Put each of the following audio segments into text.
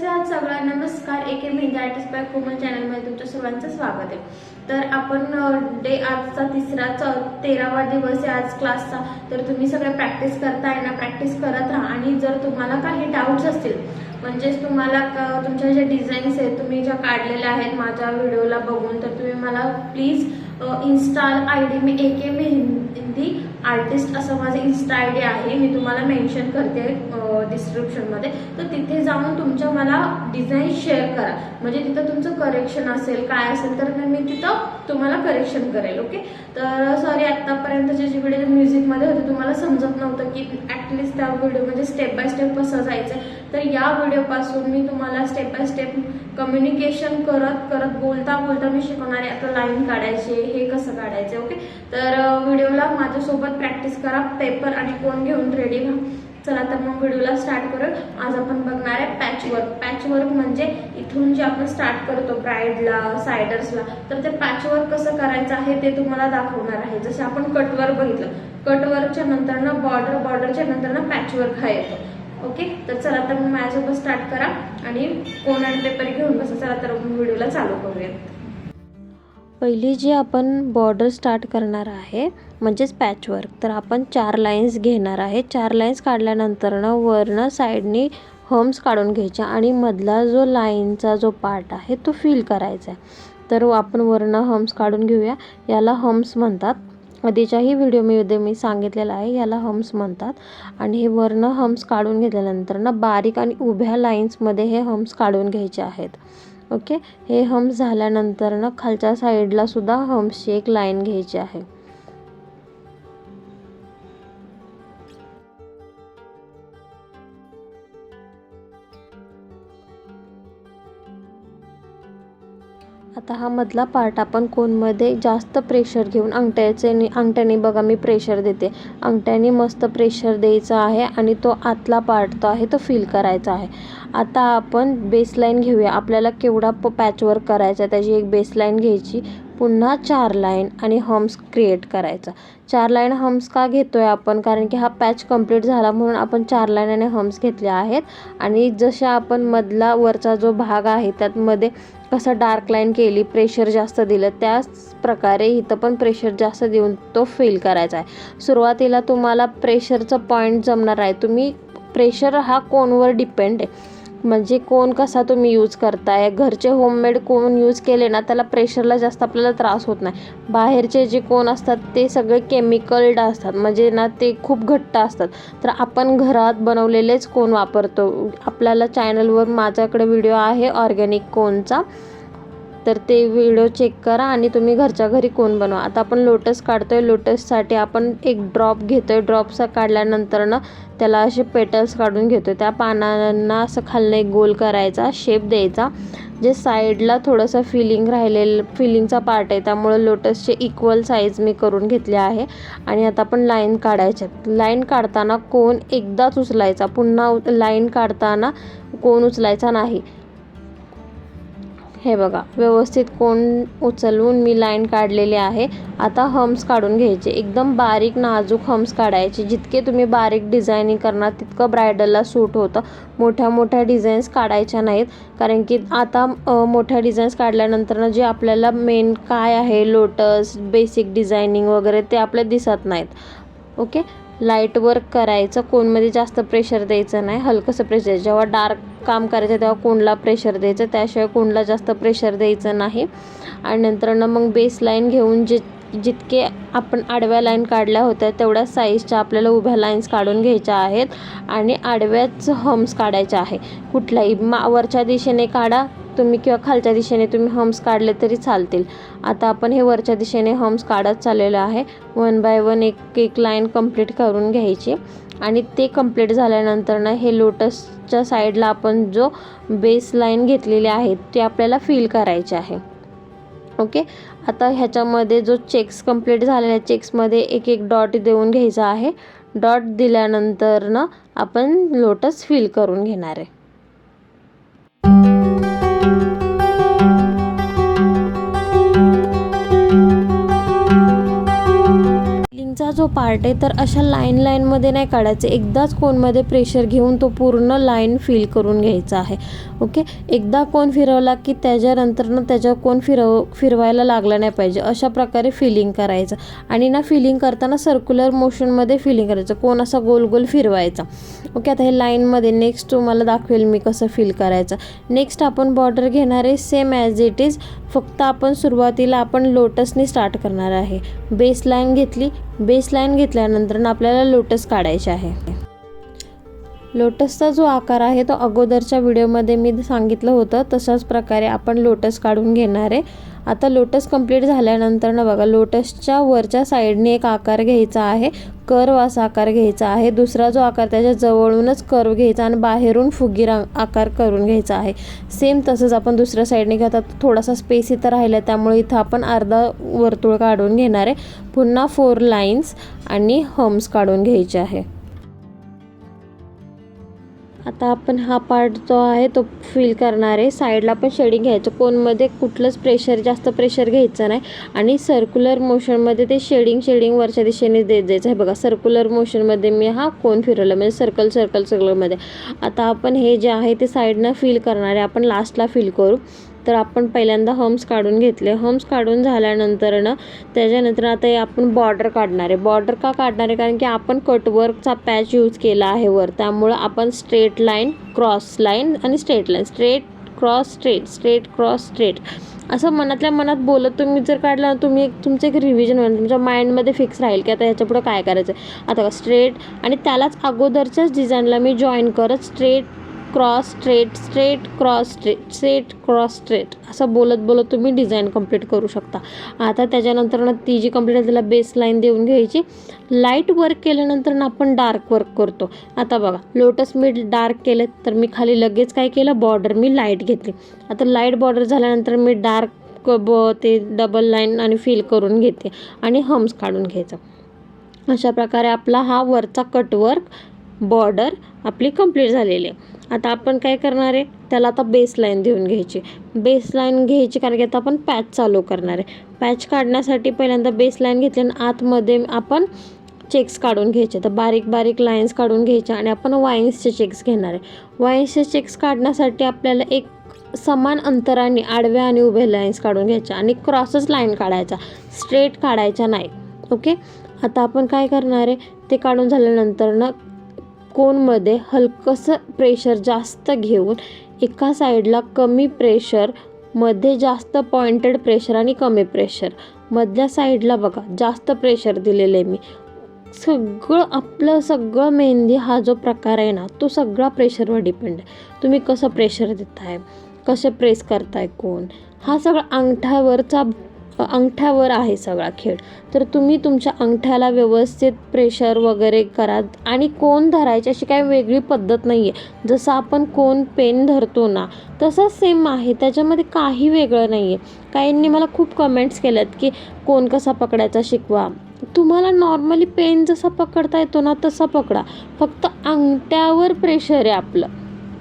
कसे आहात सगळ्या नमस्कार. A K mehndi artist by Komal चॅनलमध्ये तुमच्या सर्वांचं स्वागत आहे. तर आपण डे आजचा तिसरा च तेरावा दिवस आहे आज क्लासचा तर तुम्ही सगळं प्रॅक्टिस करताय ना? प्रॅक्टिस करत राहा. आणि जर तुम्हाला काही डाऊट्स असतील म्हणजेच तुम्हाला तुमच्या ज्या डिझाईन्स आहेत तुम्ही ज्या काढलेल्या आहेत माझ्या व्हिडिओला बघून तर तुम्ही मला प्लीज इन्स्टा आय डी मी ए के मेहंदी आर्टिस्ट असं माझं इन्स्टा आय डी आहे मी तुम्हाला मेन्शन करते डिस्क्रिप्शनमध्ये तर तिथे जाऊन तुमच्या मला डिझाईन शेअर करा. म्हणजे तिथं तुमचं करेक्शन असेल काय असेल तर मी तिथं तुम्हाला करेक्शन करेल ओके? तर सॉरी आत्तापर्यंतचे जे व्हिडिओ म्युझिकमध्ये होते तुम्हाला समजत नव्हतं की ॲटलिस्ट त्या व्हिडिओ म्हणजे स्टेप बाय स्टेप कसं जायचं तर या व्हिडिओपासून मी तुम्हाला स्टेप बाय स्टेप कम्युनिकेशन करत करत बोलता बोलता मी शिकवणार आहे. आता लाईन काढायचे हे कसं काढायचे ओके? तर व्हिडिओला माझ्यासोबत प्रॅक्टिस करा पेपर आणि कोण घेऊन रेडी व्हा. चला तर मग व्हिडिओला स्टार्ट करू आज आपण बघणार आहे पॅच वर्क म्हणजे इथून जे आपण स्टार्ट करतो ब्राईडला सायडर्सला तर ते पॅच वर्क कसं करायचं आहे ते तुम्हाला दाखवणार आहे. जसं आपण कटवर्क बघितलं. कटवर्कच्या नंतर ना बॉर्डर बॉर्डरच्या नंतरनं पॅच वर्क हा येतो. ओके तर चला तर मग माझ्यासोबत स्टार्ट करा आणि कोण आणि पेपर घेऊन कसं चला तर व्हिडिओला चालू करूयात पहिली जी आपण बॉर्डर स्टार्ट करणार आहे म्हणजेच पॅचवर्क तर आपण चार लाईन्स घेणार आहे. चार लाईन्स काढल्यानंतरनं वरनं साईडनी हम्स काढून घ्यायच्या आणि मधला जो लाईनचा जो पार्ट आहे तो फिल करायचा आहे तर आपण वरनं हम्स काढून घेऊया. याला हम्स म्हणतात. आधीच्याही व्हिडिओमध्ये मी सांगितलेलं आहे याला हम्स म्हणतात. आणि हे वरनं हम्स काढून घेतल्यानंतर ना बारीक आणि उभ्या लाईन्समध्ये हे हम्स काढून घ्यायचे आहेत. ओके? हे हम्स झाल्यानंतर ना खालच्या साईडलासुद्धा हम्सची एक लाईन घ्यायची आहे. आता हा मधला पार्ट आपण कोनमध्ये जास्त प्रेशर घेऊन अंगठ्याचे अंगठ्याने बघा मी प्रेशर देते. अंगठ्याने मस्त प्रेशर द्यायचा आहे आणि तो आतला पार्ट तो आहे तो फील करायचा आहे. आता आपण बेसलाईन घेऊया. आपल्याला केवढा प पॅचवर्क करायचा आहे त्याची एक बेसलाईन घ्यायची. पुन्हा चार लाईन आणि हम्स क्रिएट करायचा. चार लाईन हम्स का घेतो आहे आपण? कारण की हा पॅच कंप्लीट झाला म्हणून आपण चार लाईन आणि हम्स घेतले आहेत. आणि जशा आपण मधला वरचा जो भाग आहे त्यातमध्ये कसं डार्क लाईन केली प्रेशर जास्त दिलं त्याच प्रकारे इथं पण प्रेशर जास्त देऊन तो फील करायचा आहे. सुरुवातीला तुम्हाला प्रेशरचं पॉईंट जमणार आहे. तुम्ही प्रेशर हा कोनवर डिपेंड आहे? म्हणजे कोण कसा तुम्ही यूज करताय? घरचे होममेड कोण यूज केले ना त्याला प्रेशरला जास्त आपल्याला त्रास होत नाही. बाहेरचे जे कोण असतात ते सगळे केमिकल्ड असतात. म्हणजे ना ते खूप घट्ट असतात. तर आपण घरात बनवलेलेच कोण वापरतो? आपल्याला चॅनलवर माझ्याकडे व्हिडिओ आहे ऑर्गॅनिक कोनचा तर ते व्हिडिओ चेक करा आणि तुम्ही घरच्या घरी कोण बनवा. आता आपण लोटस काढतो आहे लोटससाठी आपण एक ड्रॉप घेतो आहे ड्रॉपचा काढल्यानंतर ना त्याला असे पेटल्स काढून घेतो त्या पानांना असं खालनं एक गोल करायचा शेप द्यायचा. जे साईडला थोडंसं फिलिंग राहिलेलं फिलिंगचा पार्ट आहे. त्यामुळं लोटसचे इक्वल साईज मी करून घेतले आहे. आणि आता आपण लाईन काढायचे लाईन काढताना कोण एकदाच उचलायचा. पुन्हा लाईन काढताना कोण उचलायचा नाही. हे बघा व्यवस्थित कोण उचलून मी लाईन काढलेली आहे. आता हम्स काढून घ्यायचे. एकदम बारीक नाजूक हम्स काढायचे. जितके तुम्ही बारीक डिझायनिंग करणार तितकं ब्रायडलला सूट होतं. मोठ्या मोठ्या डिझाईन्स काढायच्या नाहीत. कारण की आता मोठ्या डिझाईन्स काढल्यानंतर जे आपल्याला मेन काय आहे? लोटस बेसिक डिझायनिंग वगैरे ते आपल्या दिसत नाहीत. ओके लाइट वर्क करायचं कोनमध्ये जास्त प्रेशर द्यायचं नाही हलकंसं प्रेशर जेव्हा डार्क काम करायचं तेव्हा कोणला प्रेशर द्यायचं? त्याशिवाय कोणला जास्त प्रेशर द्यायचं नाही. आणि नंतर मग बेस लाईन घेऊन जे जितके आपण आडव्या लाईन काढल्या होत्या तेवढ्या साईजच्या आपल्याला उभ्या लाईन्स काढून घ्यायच्या आहेत आणि आडव्याच हम्स काढायच्या आहे कुठल्याही मा वरच्या दिशेने काढा तुम्ही किंवा खालच्या दिशेने तुम्ही हम्स काढले तरी चालतील. आता आपण हे वरच्या दिशेने हम्स काढत चाललेलं आहे. वन बाय वन एक एक लाईन कंप्लीट करून घ्यायची. आणि ते कंप्लीट झाल्यानंतर ना हे लोटसच्या साईडला आपण जो बेस लाईन घेतलेली आहे ते आपल्याला फील करायचे आहे. ओके? आता ह्याच्यामध्ये जो चेक्स कंप्लीट झालेल्या चेक्समध्ये एक एक डॉट देऊन घ्यायचा आहे. डॉट दिल्यानंतर ना आपण लोटस फिल करून घेणार आहे. फिलिंगचा जो पार्ट आहे तर अशा लाईन लाईनमध्ये नाही काढायचे. एकदाच कोनमध्ये प्रेशर घेऊन तो पूर्ण लाईन फिल करून घ्यायचा आहे. ओके एकदा कोण फिरवला की त्याच्यानंतरनं त्याच्यावर कोण फिरव फिरवायला लागला नाही पाहिजे. अशा प्रकारे फिलिंग करायचं. आणि ना फिलिंग करताना सर्क्युलर मोशनमध्ये फिलिंग करायचं. कोण असा गोल गोल फिरवायचा. ओके आता हे लाईनमध्ये नेक्स्ट तुम्हाला दाखवेल मी कसं फिल करायचं. नेक्स्ट आपण बॉर्डर घेणार आहे सेम ॲज इट इज फक्त आपण सुरुवातीला आपण लोटसनी स्टार्ट करणार आहे. बेस लाईन घेतली बेस लाईन घेतल्यानंतर आपल्याला लोटस काढायचे आहे. लोटसचा जो आकार आहे तो अगोदरच्या व्हिडिओमध्ये मी सांगितलं होतं. तशाच प्रकारे आपण लोटस काढून घेणार आहे. आता लोटस कंप्लीट झाल्यानंतर ना बघा लोटसच्या वरच्या साईडने एक आकार घ्यायचा आहे कर्व असा आकार घ्यायचा आहे दुसरा जो आकार त्याच्या जवळूनच कर्व घ्यायचा आणि बाहेरून फुगीर आ- आकार करून घ्यायचा आहे. सेम तसंच आपण दुसऱ्या साईडने घेतात थोडासा स्पेस इथं राहिला त्यामुळे इथं आपण अर्धा वर्तुळ काढून घेणार आहे. पुन्हा फोर लाईन्स आणि हम्स काढून घ्यायचे आहे. आता आपण हा पार्ट जो आहे तो फिल करणार आहे. साईडला पण शेडिंग घ्यायचं. कोनमध्ये कुठलंच प्रेशर जास्त प्रेशर घ्यायचं नाही. आणि सर्क्युलर मोशनमध्ये ते शेडिंग शेडिंग वरच्या दिशेने देत जायचं आहे. बघा सर्क्युलर मोशनमध्ये मी हा कोन फिरवला. म्हणजे सर्कल सर्कल सर्कलमध्ये आता आपण हे जे आहे ते साईडनं फिल करणार आहे. आपण लास्टला फिल करू. तर आपण पहिल्यांदा हम्स काढून घेतले. हम्स काढून झाल्यानंतर ना त्याच्यानंतर आता हे आपण बॉर्डर काढणार आहे. बॉर्डर का काढणार आहे? कारण की आपण कटवर्कचा पॅच यूज केला आहे वर. त्यामुळं आपण स्ट्रेट लाईन क्रॉस लाईन आणि straight line straight cross straight straight cross straight असं मनातल्या मनात बोलत तुम्ही जर काढलं तुम्ही एक तुमचं एक रिव्हिजन होईल तुमच्या माइंडमध्ये फिक्स राहील की आता ह्याच्यापुढं काय करायचं आहे आता का स्ट्रेट आणि त्यालाच अगोदरच्याच डिझाईनला मी जॉईन करत straight cross straight straight cross straight straight cross straight असं बोलत बोलत तुम्ही डिझाईन कंप्लीट करू शकता. आता त्याच्यानंतर ना ती जी कंप्लीट आहे त्याला बेस लाईन देऊन घ्यायची. लाइट वर्क केल्यानंतर ना आपण डार्क वर्क करतो. आता बघा लोटस मी डार्क केले तर मी खाली लगेच काय केलं? बॉर्डर मी लाइट घेतली. आता लाइट बॉर्डर झाल्यानंतर मी डार्क ब ते डबल लाईन आणि फिल करून घेते आणि हम्स काढून घ्यायचं. अशा प्रकारे आपला हा वरचा कटवर्क बॉर्डर आपली कंप्लीट झालेली आहे. आता आपण काय करणार आहे? त्याला आता बेस लाईन देऊन घ्यायची. बेस लाईन घ्यायची कारण की आता आपण पॅच चालू करणार आहे. पॅच काढण्यासाठी पहिल्यांदा बेस लाईन घेतली आणि आतमध्ये आपण चेक्स काढून घ्यायचे. तर बारीक बारीक लाईन्स काढून घ्यायच्या आणि आपण वाईन्सचे चेक्स घेणार आहे. वाईन्सचे चेक्स काढण्यासाठी आपल्याला एक समान अंतराने आडव्या आणि उभ्या लाईन्स काढून घ्यायच्या आणि क्रॉसच लाईन काढायचा. स्ट्रेट काढायचा नाही. ओके आता आपण काय करणार आहे? ते काढून झाल्यानंतर ना कोनमध्ये हलकंसं प्रेशर जास्त घेऊन एका साईडला कमी प्रेशरमध्ये जास्त पॉइंटेड प्रेशर आणि कमी प्रेशर मधल्या साईडला बघा जास्त प्रेशर दिलेलं आहे मी. सगळं आपलं सगळं मेहंदी हा जो प्रकार आहे ना तो सगळा प्रेशरवर डिपेंड आहे. तुम्ही कसं प्रेशर देताय? कसे प्रेस करताय कोण? हा सगळा अंगठ्यावरचा अंगठ्यावर आहे सगळा खेळ. तर तुम्ही तुमच्या अंगठ्याला व्यवस्थित प्रेशर वगैरे करा आणि कोण धरायची अशी काही वेगळी पद्धत नाही आहे जसं आपण कोण पेन धरतो ना तसंच सेम आहे. त्याच्यामध्ये काही वेगळं नाही आहे काहींनी मला खूप कमेंट्स केल्यात की कोण कसा पकडायचा शिकवा. तुम्हाला नॉर्मली पेन जसा पकडता येतो ना तसा पकडा. फक्त अंगठ्यावर प्रेशर आहे आपलं.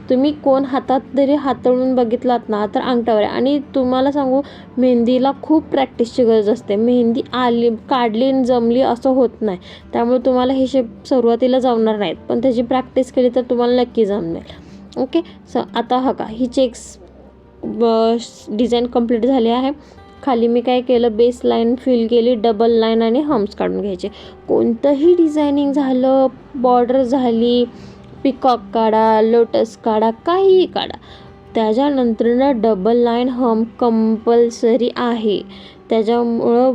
तुम्ही कोण हातात जरी हातळून बघितलात ना तर अंगठ्यावर आहे. आणि तुम्हाला सांगू मेहंदीला खूप प्रॅक्टिसची गरज असते. मेहंदी आली काढली आणि जमली असं होत नाही. त्यामुळे तुम्हाला हे शेप सुरुवातीला जमणार नाहीत. पण त्याची प्रॅक्टिस केली तर तुम्हाला नक्की जमेल. ओके स आता हा का ही चेक्स डिझाईन कंप्लीट झाली आहे. खाली मी काय केलं? बेस लाईन फिल केली डबल लाईन आणि हम्स काढून घ्यायचे. कोणतंही डिझायनिंग झालं बॉर्डर झाली पिकॉक काढा लोटस काढा काहीही काढा. त्याच्यानंतर ना डबल लाईन हम कंपल्सरी आहे. त्याच्यामुळं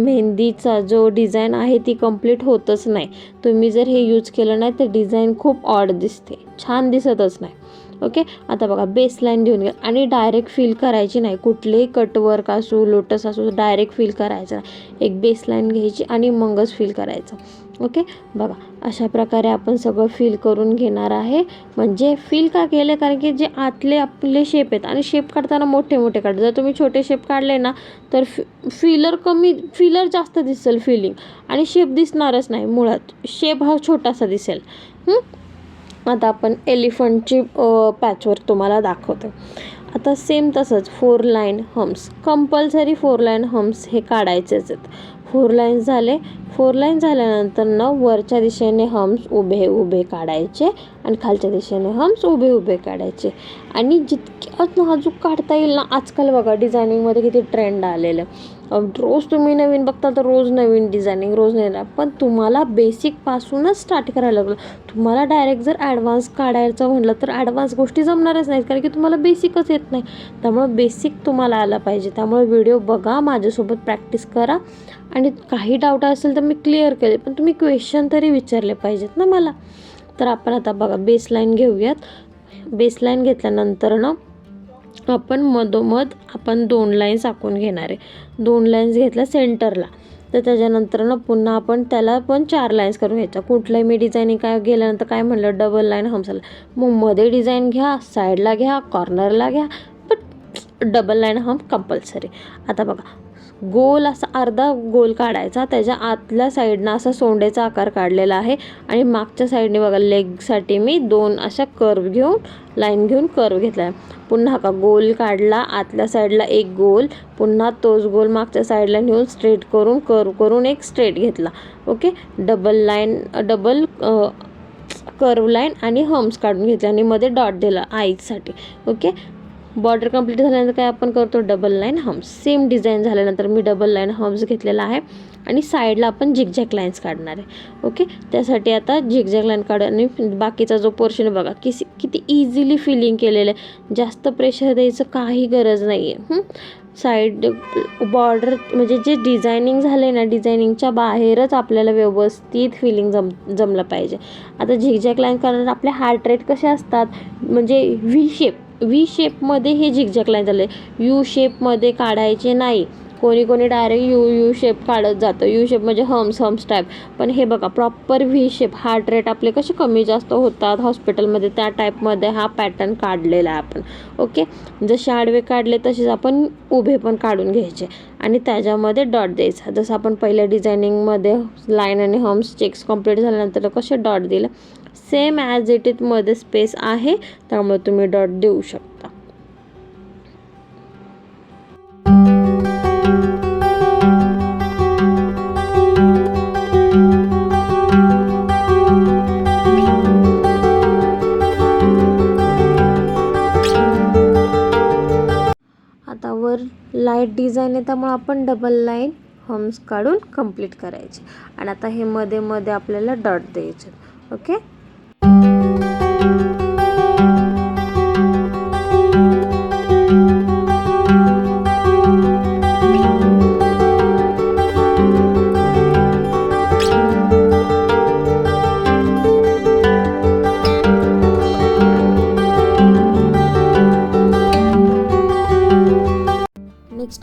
मेहंदीचा जो डिझाईन आहे ती कंप्लीट होतच नाही. तुम्ही जर हे यूज केलं नाही तर डिझाईन खूप ऑड दिसते. छान दिसतच नाही. ओके? आता बघा बेस लाईन देऊन घ्या. आणि डायरेक्ट फिल करायची नाही. कुठलेही कटवर्क असू लोटस असू डायरेक्ट फिल करायचं नाही. एक बेस लाईन घ्यायची आणि मगच फिल करायचं. ओके? बघा अशा प्रकारे आपण सगळं फील करून घेणार आहे. म्हणजे फील का केलं कारण की जे आतले आपले शेप आहेत आणि शेप काढताना मोठे मोठे काढ. जर तुम्ही छोटे शेप काढले ना तर फि फिलर कमी फिलर जास्त दिसेल फिलिंग आणि शेप दिसणारच नाही मुळात. शेप हा छोटासा दिसेल. आता आपण एलिफंटची पॅचवर तुम्हाला दाखवतो. आता सेम तसंच four line hums compulsory four line hums हे काढायचेच आहेत. फोर लाईन्स झाले. फोर लाईन झाल्यानंतर ना वरच्या दिशेने हम्स उभे उभे काढायचे आणि खालच्या दिशेने हम्स उभे उभे काढायचे. आणि जितके नाजूक काढता येईल ना आजकाल बघा डिझायनिंगमध्ये किती ट्रेंड आलेलं रोज तुम्ही नवीन बघता तर रोज नवीन डिझायनिंग रोज नवीन पण तुम्हाला बेसिकपासूनच स्टार्ट करायला लागलं. तुम्हाला डायरेक्ट जर ॲडव्हान्स काढायचं म्हटलं तर ॲडव्हान्स गोष्टी जमणारच नाहीत कारण की तुम्हाला बेसिकच येत नाही. त्यामुळं बेसिक तुम्हाला आला पाहिजे. त्यामुळे व्हिडिओ बघा माझ्यासोबत प्रॅक्टिस करा. आणि काही डाऊट असेल तर मी क्लिअर केले पण तुम्ही क्वेश्चन तरी विचारले पाहिजेत ना मला. तर आपण आता बघा बेसलाईन घेऊयात. बेसलाईन घेतल्यानंतर ना आपण मधोमध आपण दोन लाईन्स आखून घेणार आहे. दोन लाईन्स घेतल्या सेंटरला तर त्याच्यानंतर ना पुन्हा आपण त्याला पण चार लाईन्स करून घ्यायच्या. कुठल्याही मी डिझाईनिंग काय गेल्यानंतर काय म्हणलं डबल लाईन हमसाला मग मध्ये डिझाईन घ्या साईडला घ्या कॉर्नरला घ्या पण डबल लाईन हम कंपल्सरी आता बघा गोल असा अर्धा गोल काढायचा. त्याच्या आतल्या साईडनं असा सोंडेचा आकार काढलेला आहे. आणि मागच्या साईडने बघा लेगसाठी मी दोन अशा कर्व घेऊन लाईन घेऊन कर्व घेतला आहे पुन्हा का गोल काढला आतल्या साईडला एक गोल पुन्हा तोच गोल मागच्या साईडला नेऊन स्ट्रेट करून कर्व करून एक स्ट्रेट घेतला. Okay? Double line double curve line आणि हम्स काढून घेतले आणि मध्ये डॉट दिला आईसाठी. ओके? बॉर्डर कंप्लीट झाल्यानंतर काय आपण करतो? Double line hums same design झाल्यानंतर मी डबल लाईन हम्स घेतलेला आहे आणि साईडला आपण झिकझॅक लाईन्स काढणार आहे. ओके त्यासाठी आता झिकझॅक लाईन काढ आणि बाकीचा जो पोर्शन आहे बघा किसी किती इझिली फिलिंग केलेलं आहे. जास्त प्रेशर द्यायचं काही गरज नाही आहे साईड बॉर्डर म्हणजे जे डिझायनिंग झाले ना डिझायनिंगच्या बाहेरच आपल्याला व्यवस्थित फिलिंग जम जमलं पाहिजे. आता झिकझॅक लाईन करणार आपले हार्ट रेट कसे असतात? म्हणजे व्ही शेप व्ही शेपमध्ये हे झिकझॅक लाईन झाले यू शेपमध्ये काढायचे नाही. कोणी कोणी डायरेक्ट यू यू शेप काढत जातं. यू शेप म्हणजे हम्स हम्स टाईप पण हे बघा proper V shape heart rate आपले कसे कमी जास्त होतात हॉस्पिटलमध्ये त्या टाईपमध्ये हा पॅटर्न काढलेला आहे आपण. ओके जसे आडवे काढले तसेच आपण उभे पण काढून घ्यायचे. आणि त्याच्यामध्ये डॉट द्यायचा. जसं आपण पहिल्या डिझायनिंगमध्ये लाईन आणि हम्स चेक्स कंप्लीट झाल्यानंतर कसे डॉट दिलं? सेम ॲज इट इथमध्ये स्पेस आहे त्यामुळे तुम्ही डॉट देऊ शकता. आता वर लाइट डिझाईन आहे त्यामुळे आपण डबल लाईन होम्स काढून कंप्लीट करायचे. आणि आता हे मध्ये मध्ये आपल्याला डॉट द्यायचे ओके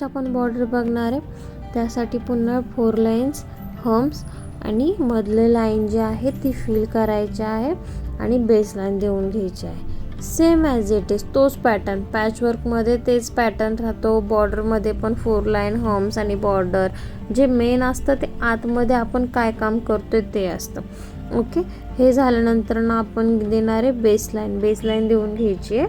नेक्स्ट आपण बॉर्डर बघणार आहे. त्यासाठी पुन्हा फोर लाईन्स हम्स आणि मधले लाईन जे आहे ती फिल करायची आहे आणि बेस लाईन देऊन घ्यायची आहे. सेम ॲज इट इज तोच पॅटर्न पॅचवर्कमध्ये तेच पॅटर्न राहतो. बॉर्डरमध्ये पण फोर लाईन हम्स आणि बॉर्डर जे मेन असतं ते आतमध्ये आपण काय काम करतोय ते असतं. ओके हे झाल्यानंतर ना आपण देणार आहे बेस लाईन बेस लाईन देऊन घ्यायची आहे.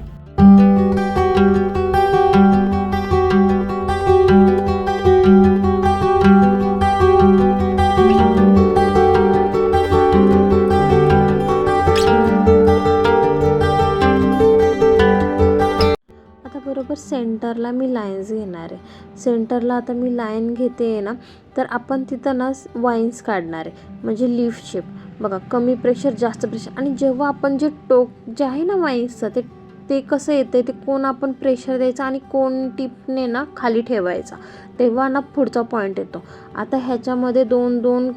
त्याचबरोबर सेंटरला मी लाईन्स घेणार आहे. सेंटरला आता मी लाईन घेते आहे ना तर आपण तिथं ना वाईन्स काढणार आहे. म्हणजे लिफ शेप. बघा कमी प्रेशर जास्त प्रेशर. आणि जेव्हा आपण जे टोक जे आहे ना वाईन्सचं ते ते कसं येतं ते कोण आपण प्रेशर द्यायचं आणि कोण टिपने ना खाली ठेवायचा तेव्हा ना पुढचा पॉईंट येतो. आता ह्याच्यामध्ये दोन दोन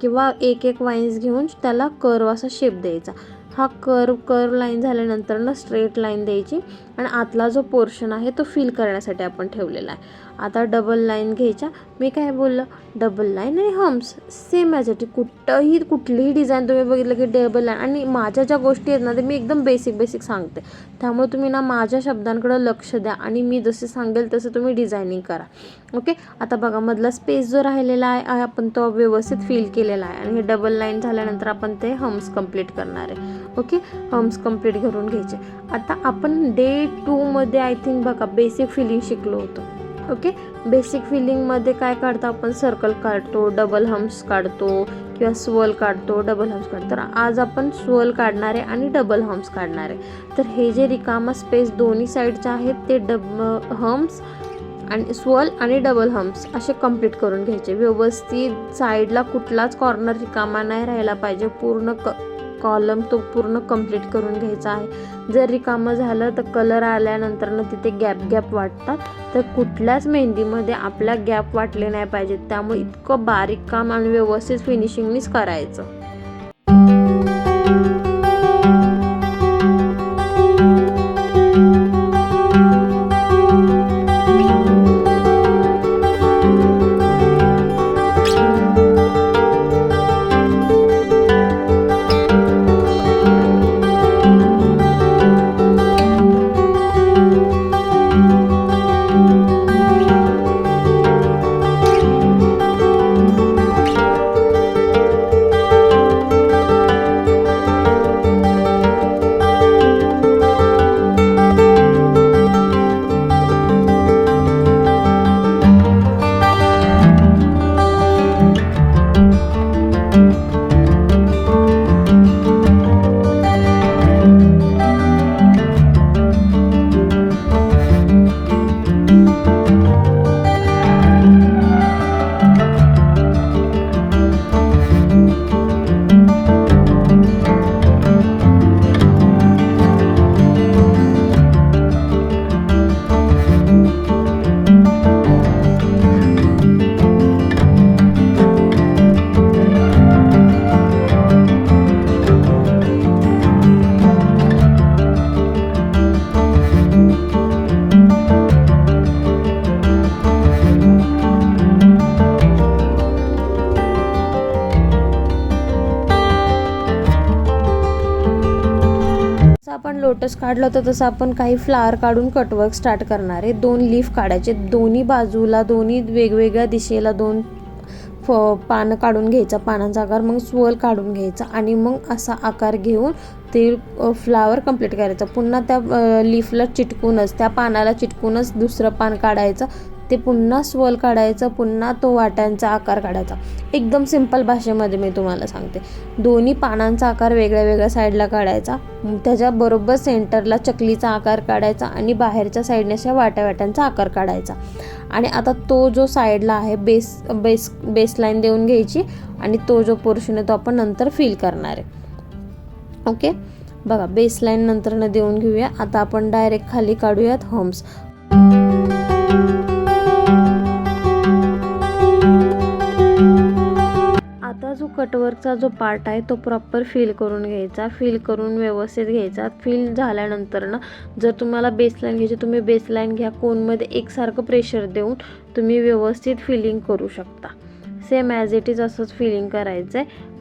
किंवा एक एक वाईन्स घेऊन त्याला कर्व असा शेप द्यायचा. हा कर्व कर्व लाईन झाल्यानंतर ना स्ट्रेट लाईन द्यायची. आणि आतला जो पोर्शन आहे तो फिल करण्यासाठी आपण ठेवलेला आहे. आता डबल लाईन घ्यायच्या. मी काय बोललं? डबल लाईन आणि हम्स सेम यासाठी कुठंही कुठलीही डिझाईन तुम्ही बघितलं की डबल लाईन आणि माझ्या ज्या गोष्टी आहेत ना ते मी एकदम बेसिक बेसिक सांगते. त्यामुळे तुम्ही ना माझ्या शब्दांकडे लक्ष द्या आणि मी जसे सांगेल तसं तुम्ही डिझायनिंग करा. ओके आता बघा मधला स्पेस जो राहिलेला आहे आहे आपण तो व्यवस्थित फिल केलेला आहे. आणि हे डबल लाईन झाल्यानंतर आपण ते हम्स कंप्लीट करणार आहे. ओके हम्स कंप्लीट करून घ्यायचे. आता आपण डे टूमध्ये आय थिंक बघा बेसिक फिलिंग शिकलो होतो. ओके बेसिक फिलिंगमध्ये काय काढतो आपण? सर्कल काढतो डबल हम्स काढतो किंवा स्वल काढतो डबल हम्स काढतो. तर आज आपण स्वल काढणार आहे आणि डबल हम्स काढणार आहे. तर हे जे रिकामा स्पेस दोन्ही साईडचे आहेत ते डब हम्स आणि स्वल आणि डबल हम्स असे कंप्लीट करून घ्यायचे. व्यवस्थित साईडला कुठलाच कॉर्नर रिकामा नाही राहिला पाहिजे. पूर्ण क कॉलम तो पूर्ण कंप्लीट करून घ्यायचा आहे. जर रिकामं झालं तर कलर आल्यानंतरनं तिथे गॅप गॅप वाटतात. तर कुठल्याच मेहंदीमध्ये आपल्या गॅप वाटले नाही पाहिजेत. त्यामुळे इतकं बारीक काम आणि व्यवस्थित फिनिशिंगनीच करायचं. लोटस काढलं होतं तसं आपण काही फ्लावर काढून कटवर्क स्टार्ट करणार आहे. दोन लीफ काढायचे. दोन्ही बाजूला दोन्ही वेगवेगळ्या दिशेला दोन फ पानं काढून घ्यायचा. पानांचा आकार मग स्वल काढून घ्यायचा. आणि मग असा आकार घेऊन ते फ्लावर कंप्लीट करायचं. पुन्हा त्या लीफला चिटकूनच त्या पानाला चिटकूनच दुसरं पान काढायचं. ते पुन्हा स्वल काढायचं पुन्हा तो वाट्यांचा आकार काढायचा. एकदम सिंपल भाषेमध्ये मी तुम्हाला सांगते. दोन्ही पानांचा आकार वेगळ्या वेगळ्या साईडला काढायचा. त्याच्याबरोबर सेंटरला चकलीचा आकार काढायचा आणि बाहेरच्या साईडने अशा वाट्या वाट्यांचा आकार काढायचा. आणि आता तो जो साईडला आहे बेस बेस बेसलाईन देऊन घ्यायची आणि तो जो पोर्शन आहे तो आपण नंतर फिल करणार आहे. ओके बघा बेसलाईन नंतर देऊन घेऊया. आता आपण डायरेक्ट खाली काढूयात होम्स कटवर्कचा जो पार्ट आहे तो प्रॉपर फिल करून घ्यायचा. फिल करून व्यवस्थित घ्यायचा. फिल झाल्यानंतर ना जर तुम्हाला बेसलाईन घ्यायची तुम्ही बेसलाईन घ्या. कोनमध्ये एकसारखं प्रेशर देऊन तुम्ही व्यवस्थित फिलिंग करू शकता. सेम ॲज इट इज असंच फिलिंग करायचं आहे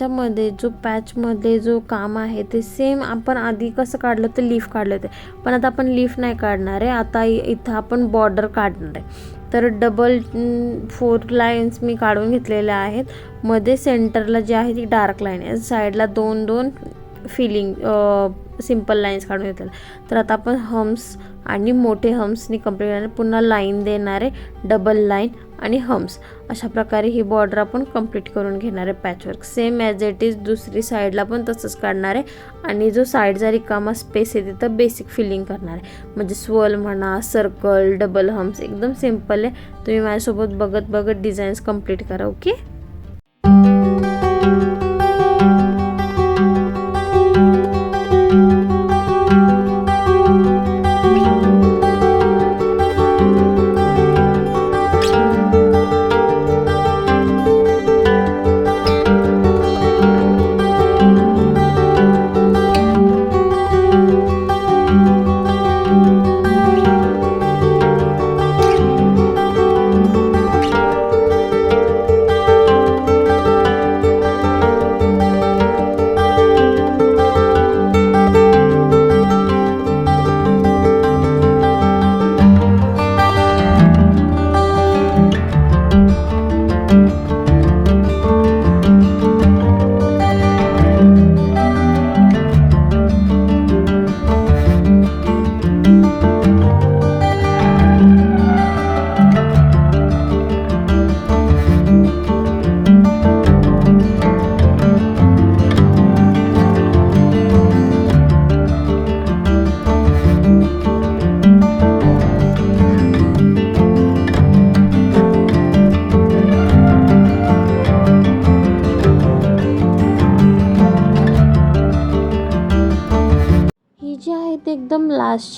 ह्याच्यामध्ये जो पॅचमध्ये जो काम आहे ते सेम आपण आधी कसं काढलं ते लीफ काढलं ते पण आता आपण लीफ नाही काढणार आहे. आता इथं आपण बॉर्डर काढणार आहे. तर डबल फोर लाईन्स मी काढून घेतलेल्या आहेत. मध्ये सेंटरला जी आहे ती डार्क लाईन आहे. साईडला दोन दोन फिलिंग सिंपल लाईन्स काढून घेतलेल्या तर आता आपण हम्स आणि मोठे हम्सनी कंप्लीट करणार पुन्हा लाईन देणार आहे. डबल लाईन आणि हम्स अशा प्रकारे ही बॉर्डर आपण कंप्लीट करून घेणार आहे patchwork same as it is दुसरी साईडला पण तसंच काढणार आहे. आणि जो साईडचा रिकामा स्पेस आहे तिथं बेसिक फिलिंग करणार आहे. म्हणजे स्वल म्हणा सर्कल डबल हम्स एकदम सिंपल आहे. तुम्ही माझ्यासोबत बघत बघत डिझाईन्स कंप्लीट करा ओके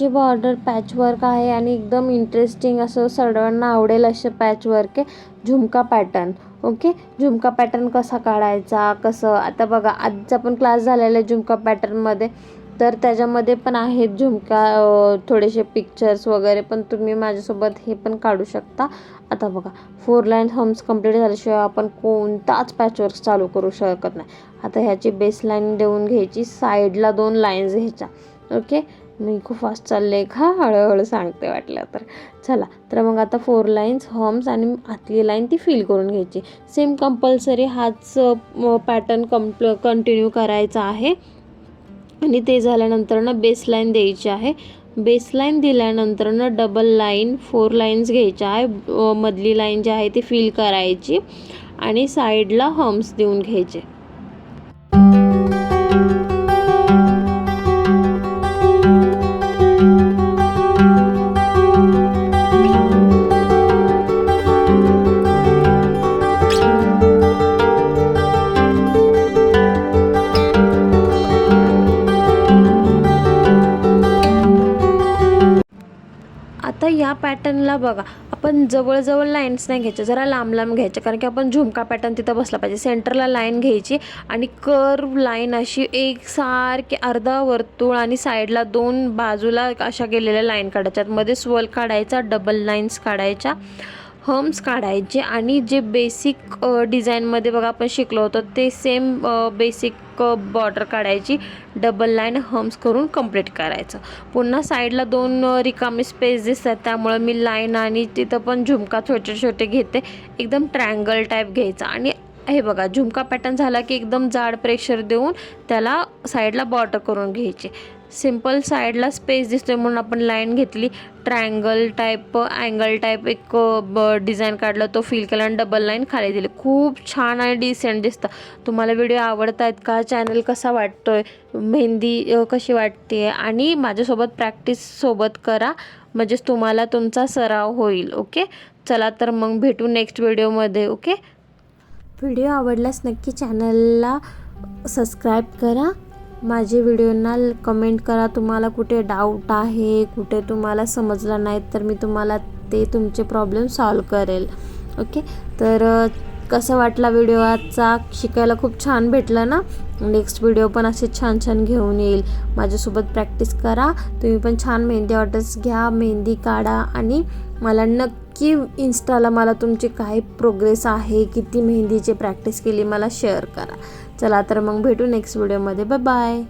बॉर्डर पॅचवर्क आहे आणि एकदम इंटरेस्टिंग असं सर्वांना आवडेल असं पॅचवर्क आहे. झुमका पॅटर्न ओके झुमका पॅटर्न कसा काढायचा कसं? आता बघा आजचा पण क्लास झालेला आहे झुमका पॅटर्नमध्ये तर त्याच्यामध्ये पण आहेत झुमका थोडेसे पिक्चर्स वगैरे पण तुम्ही माझ्यासोबत हे पण काढू शकता. आता बघा फोर लाईन हम्स कंप्लीट झाल्याशिवाय आपण कोणताच पॅचवर्क चालू करू शकत नाही. आता ह्याची बेस लाईन देऊन घ्यायची साईडला दोन लाईन्स घ्यायच्या ओके मी खूप फास्ट चालले का? हळूहळू सांगते वाटलं तर. चला तर मग आता फोर लाईन्स हॉम्स आणि आतली लाईन ती फिल करून घ्यायची. सेम कंपल्सरी हाच पॅटर्न कंप्ल कंटिन्यू करायचा आहे. आणि ते झाल्यानंतर ना बेस लाईन द्यायची आहे. बेस लाईन दिल्यानंतर ना डबल लाईन फोर लाईन्स घ्यायच्या आहे. मधली लाईन जी आहे ती फिल करायची. आणि साईडला हम्स देऊन घ्यायचे. पॅटर्नला बघा. आपण जवळजवळ लाईन्स नाही घ्यायच्या जरा लांब लांब घ्यायच्या कारण की आपण झुमका पॅटर्न तिथं बसला पाहिजे. सेंटरला लाईन घ्यायची आणि कर्व लाईन अशी एक सारखी अर्धा वर्तुळ आणि साईडला दोन बाजूला अशा गेलेल्या लाईन काढायच्यात मध्ये स्वल काढायचा डबल लाईन्स काढायच्या. हम्स काढायचे आणि जे बेसिक डिझाईनमध्ये बघा आपण शिकलो होतो ते सेम बेसिक बॉर्डर काढायची डबल लाईन हम्स करून कंप्लीट करायचं. पुन्हा साईडला दोन रिकामी स्पेस दिसतात त्यामुळं मी लाईन आणि तिथं पण झुमका छोटे छोटे घेते एकदम ट्रँगल टाईप घ्यायचा. आणि हे बघा झुमका पॅटर्न झाला की एकदम जाड प्रेशर देऊन त्याला साईडला बॉर्डर करून घ्यायचे. सिंपल साईडला स्पेस दिसतोय म्हणून आपण लाईन घेतली. ट्रायंगल टाईप अँगल टाईप एक डिझाईन काढलं तो फिल केला आणि डबल लाईन खाली दिली. खूप छान आणि डिसेंट दिसतं. तुम्हाला व्हिडिओ आवडत आहेत का? चॅनल कसा वाटतोय? मेहंदी कशी वाटते आणि माझ्यासोबत प्रॅक्टिस सोबत करा. म्हणजेच तुम्हाला तुमचा सराव होईल ओके? चला तर मग भेटू नेक्स्ट व्हिडिओमध्ये ओके? व्हिडिओ आवडल्यास नक्की चॅनलला सबस्क्राईब करा. माझे व्हिडिओंना कमेंट करा. तुम्हाला कुठे डाऊट आहे कुठे तुम्हाला समजलं नाही तर मी तुम्हाला ते तुमचे प्रॉब्लेम सॉल्व करेल. ओके तर कसा कसं वाटला व्हिडिओ आजचा? शिकायला खूप छान भेटलं ना? नेक्स्ट व्हिडिओ पण असे छान छान घेऊन येईल. माझ्यासोबत प्रॅक्टिस करा. तुम्ही पण छान मेहंदी ऑर्डर्स घ्या मेहंदी काढा आणि मला नक्की इन्स्टाला मला तुमची काय प्रोग्रेस आहे किती मेहंदीची प्रॅक्टिस केली मला शेअर करा. चला तर मग भेटू नेक्स्ट व्हिडिओमध्ये बाय बाय